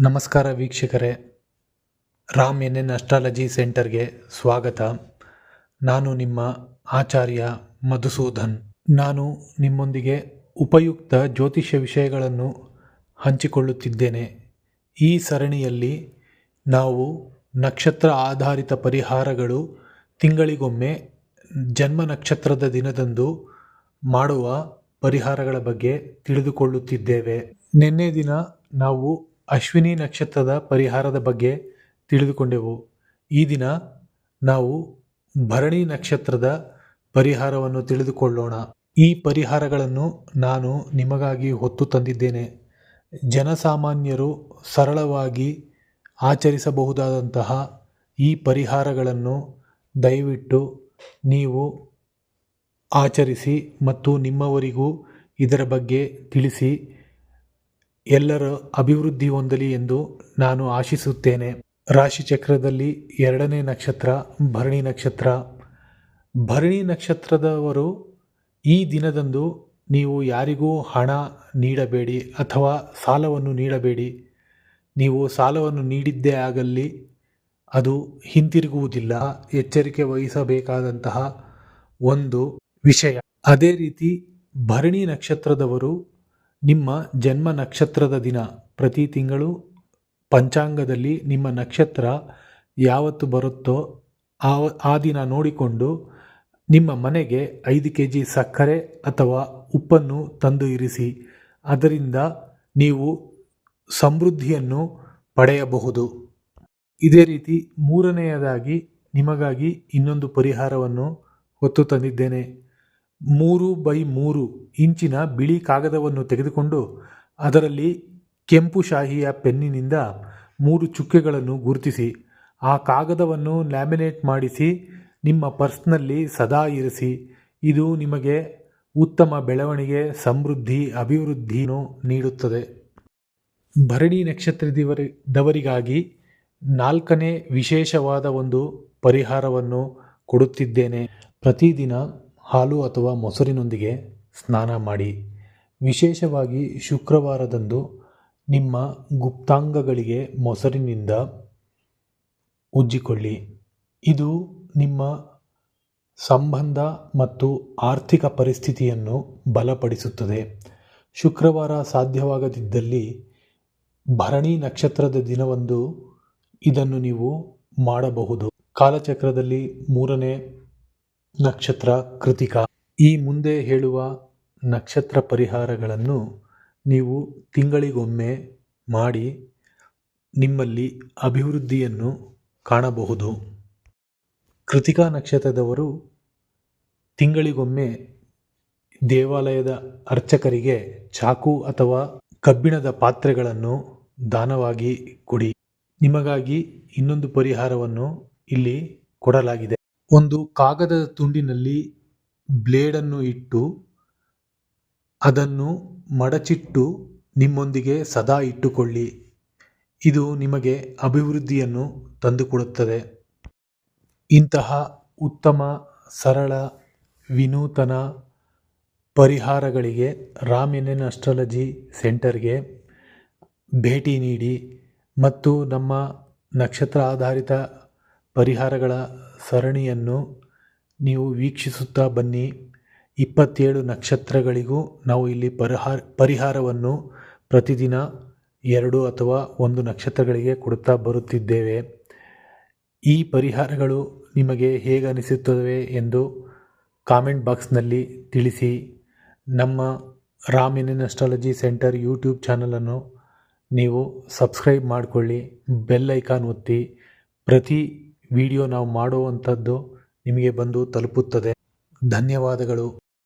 ನಮಸ್ಕಾರ ವೀಕ್ಷಕರೇ. Ram N N astrology ಸೆಂಟರ್ಗೆ ಸ್ವಾಗತ. ನಾನು ನಿಮ್ಮ ಆಚಾರ್ಯ ಮಧುಸೂದನ್. ನಾನು ನಿಮ್ಮೊಂದಿಗೆ ಉಪಯುಕ್ತ ಜ್ಯೋತಿಷ್ಯ ವಿಷಯಗಳನ್ನು ಹಂಚಿಕೊಳ್ಳುತ್ತಿದ್ದೇನೆ. ಈ ಸರಣಿಯಲ್ಲಿ ನಾವು ನಕ್ಷತ್ರ ಆಧಾರಿತ ಪರಿಹಾರಗಳು ತಿಂಗಳಿಗೊಮ್ಮೆ ಜನ್ಮ ನಕ್ಷತ್ರದ ದಿನದಂದು ಮಾಡುವ ಪರಿಹಾರಗಳ ಬಗ್ಗೆ ತಿಳಿದುಕೊಳ್ಳುತ್ತಿದ್ದೇವೆ. ನಿನ್ನೆ ದಿನ ನಾವು ಅಶ್ವಿನಿ ನಕ್ಷತ್ರದ ಪರಿಹಾರದ ಬಗ್ಗೆ ತಿಳಿದುಕೊಂಡೆವು. ಈ ದಿನ ನಾವು ಭರಣಿ ನಕ್ಷತ್ರದ ಪರಿಹಾರವನ್ನು ತಿಳಿದುಕೊಳ್ಳೋಣ. ಈ ಪರಿಹಾರಗಳನ್ನು ನಾನು ನಿಮಗಾಗಿ ಹೊತ್ತು ತಂದಿದ್ದೇನೆ. ಜನಸಾಮಾನ್ಯರು ಸರಳವಾಗಿ ಆಚರಿಸಬಹುದಾದಂತಹ ಈ ಪರಿಹಾರಗಳನ್ನು ದಯವಿಟ್ಟು ನೀವು ಆಚರಿಸಿ ಮತ್ತು ನಿಮ್ಮವರಿಗೂ ಇದರ ಬಗ್ಗೆ ತಿಳಿಸಿ. ಎಲ್ಲರ ಅಭಿವೃದ್ಧಿ ಹೊಂದಲಿ ಎಂದು ನಾನು ಆಶಿಸುತ್ತೇನೆ. ರಾಶಿಚಕ್ರದಲ್ಲಿ ಎರಡನೇ ನಕ್ಷತ್ರ, ಭರಣಿ ನಕ್ಷತ್ರ. ಭರಣಿ ನಕ್ಷತ್ರದವರು ಈ ದಿನದಂದು ನೀವು ಯಾರಿಗೂ ಹಣ ನೀಡಬೇಡಿ ಅಥವಾ ಸಾಲವನ್ನು ನೀಡಬೇಡಿ. ನೀವು ಸಾಲವನ್ನು ನೀಡಿದ್ದೇ ಆಗಲಿ, ಅದು ಹಿಂತಿರುಗುವುದಿಲ್ಲ. ಎಚ್ಚರಿಕೆ ವಹಿಸಬೇಕಾದಂತಹ ಒಂದು ವಿಷಯ. ಅದೇ ರೀತಿ ಭರಣಿ ನಕ್ಷತ್ರದವರು ನಿಮ್ಮ ಜನ್ಮ ನಕ್ಷತ್ರದ ದಿನ ಪ್ರತಿ ತಿಂಗಳು ಪಂಚಾಂಗದಲ್ಲಿ ನಿಮ್ಮ ನಕ್ಷತ್ರ ಯಾವತ್ತು ಬರುತ್ತೋ ಆ ಆ ದಿನ ನೋಡಿಕೊಂಡು ನಿಮ್ಮ ಮನೆಗೆ ಐದು ಕೆ ಜಿ ಸಕ್ಕರೆ ಅಥವಾ ಉಪ್ಪನ್ನು ತಂದು ಇರಿಸಿ. ಅದರಿಂದ ನೀವು ಸಮೃದ್ಧಿಯನ್ನು ಪಡೆಯಬಹುದು. ಇದೇ ರೀತಿ ಮೂರನೆಯದಾಗಿ ನಿಮಗಾಗಿ ಇನ್ನೊಂದು ಪರಿಹಾರವನ್ನು ಹೊತ್ತು ತಂದಿದ್ದೇನೆ. ಮೂರು ಬೈ ಮೂರು ಇಂಚಿನ ಬಿಳಿ ಕಾಗದವನ್ನು ತೆಗೆದುಕೊಂಡು ಅದರಲ್ಲಿ ಕೆಂಪು ಶಾಹಿಯ ಪೆನ್ನಿನಿಂದ ಮೂರು ಚುಕ್ಕೆಗಳನ್ನು ಗುರುತಿಸಿ, ಆ ಕಾಗದವನ್ನು ಲ್ಯಾಮಿನೇಟ್ ಮಾಡಿಸಿ, ನಿಮ್ಮ ಪರ್ಸ್ನಲ್ಲಿ ಸದಾ ಇರಿಸಿ, ಇದು ನಿಮಗೆ ಉತ್ತಮ ಬೆಳವಣಿಗೆ, ಸಮೃದ್ಧಿ ಅಭಿವೃದ್ಧಿಯನ್ನು ನೀಡುತ್ತದೆ. ಭರಣಿ ನಕ್ಷತ್ರದವರಿ ದವರಿಗಾಗಿ ನಾಲ್ಕನೇ ವಿಶೇಷವಾದ ಒಂದು ಪರಿಹಾರವನ್ನು ಕೊಡುತ್ತಿದ್ದೇನೆ. ಪ್ರತಿದಿನ ಹಾಲು ಅಥವಾ ಮೊಸರಿನೊಂದಿಗೆ ಸ್ನಾನ ಮಾಡಿ, ವಿಶೇಷವಾಗಿ ಶುಕ್ರವಾರದಂದು ನಿಮ್ಮ ಗುಪ್ತಾಂಗಗಳಿಗೆ ಮೊಸರಿನಿಂದ ಉಜ್ಜಿಕೊಳ್ಳಿ. ಇದು ನಿಮ್ಮ ಸಂಬಂಧ ಮತ್ತು ಆರ್ಥಿಕ ಪರಿಸ್ಥಿತಿಯನ್ನು ಬಲಪಡಿಸುತ್ತದೆ. ಶುಕ್ರವಾರ ಸಾಧ್ಯವಾಗದಿದ್ದಲ್ಲಿ ಭರಣಿ ನಕ್ಷತ್ರದ ದಿನವಂದು ಇದನ್ನು ನೀವು ಮಾಡಬಹುದು. ಕಾಲಚಕ್ರದಲ್ಲಿ ಮೂರನೇ ನಕ್ಷತ್ರ ಕೃತಿಕ. ಈ ಮುಂದೆ ಹೇಳುವ ನಕ್ಷತ್ರ ಪರಿಹಾರಗಳನ್ನು ನೀವು ತಿಂಗಳಿಗೊಮ್ಮೆ ಮಾಡಿ ನಿಮ್ಮಲ್ಲಿ ಅಭಿವೃದ್ಧಿಯನ್ನು ಕಾಣಬಹುದು. ಕೃತಿಕಾ ನಕ್ಷತ್ರದವರು ತಿಂಗಳಿಗೊಮ್ಮೆ ದೇವಾಲಯದ ಅರ್ಚಕರಿಗೆ ಚಾಕು ಅಥವಾ ಕಬ್ಬಿಣದ ಪಾತ್ರೆಗಳನ್ನು ದಾನವಾಗಿ ಕೊಡಿ. ನಿಮಗಾಗಿ ಇನ್ನೊಂದು ಪರಿಹಾರವನ್ನು ಇಲ್ಲಿ ಕೊಡಲಾಗಿದೆ. ಒಂದು ಕಾಗದದ ತುಂಡಿನಲ್ಲಿ ಬ್ಲೇಡನ್ನು ಇಟ್ಟು ಅದನ್ನು ಮಡಚಿಟ್ಟು ನಿಮ್ಮೊಂದಿಗೆ ಸದಾ ಇಟ್ಟುಕೊಳ್ಳಿ. ಇದು ನಿಮಗೆ ಅಭಿವೃದ್ಧಿಯನ್ನು ತಂದುಕೊಡುತ್ತದೆ. ಇಂತಹ ಉತ್ತಮ, ಸರಳ, ವಿನೂತನ ಪರಿಹಾರಗಳಿಗೆ ರಾಮ್ ಎನ್ ಎನ್ ಅಸ್ಟ್ರಾಲಜಿ ಸೆಂಟರ್ಗೆ ಭೇಟಿ ನೀಡಿ ಮತ್ತು ನಮ್ಮ ನಕ್ಷತ್ರ ಆಧಾರಿತ ಪರಿಹಾರಗಳ ಸರಣಿಯನ್ನು ನೀವು ವೀಕ್ಷಿಸುತ್ತಾ ಬನ್ನಿ. ಇಪ್ಪತ್ತೇಳು ನಕ್ಷತ್ರಗಳಿಗೂ ನಾವು ಇಲ್ಲಿ ಪರಿಹಾರ, ಪರಿಹಾರವನ್ನು ಪ್ರತಿದಿನ ಎರಡು ಅಥವಾ ಒಂದು ನಕ್ಷತ್ರಗಳಿಗೆ ಕೊಡುತ್ತಾ ಬರುತ್ತಿದ್ದೇವೆ. ಈ ಪರಿಹಾರಗಳು ನಿಮಗೆ ಹೇಗೆ ಅನಿಸುತ್ತವೆ ಎಂದು ಕಾಮೆಂಟ್ ಬಾಕ್ಸ್ನಲ್ಲಿ ತಿಳಿಸಿ. ನಮ್ಮ Ram N astrology centre YouTube ಚಾನಲನ್ನು ನೀವು ಸಬ್ಸ್ಕ್ರೈಬ್ ಮಾಡಿಕೊಳ್ಳಿ. ಬೆಲ್ ಐಕಾನ್ ಒತ್ತಿ. ಪ್ರತಿ ವಿಡಿಯೋ ನಾವು ಮಾಡುವಂಥದ್ದು ನಿಮಗೆ ಬಂದು ತಲುಪುತ್ತದೆ. ಧನ್ಯವಾದಗಳು.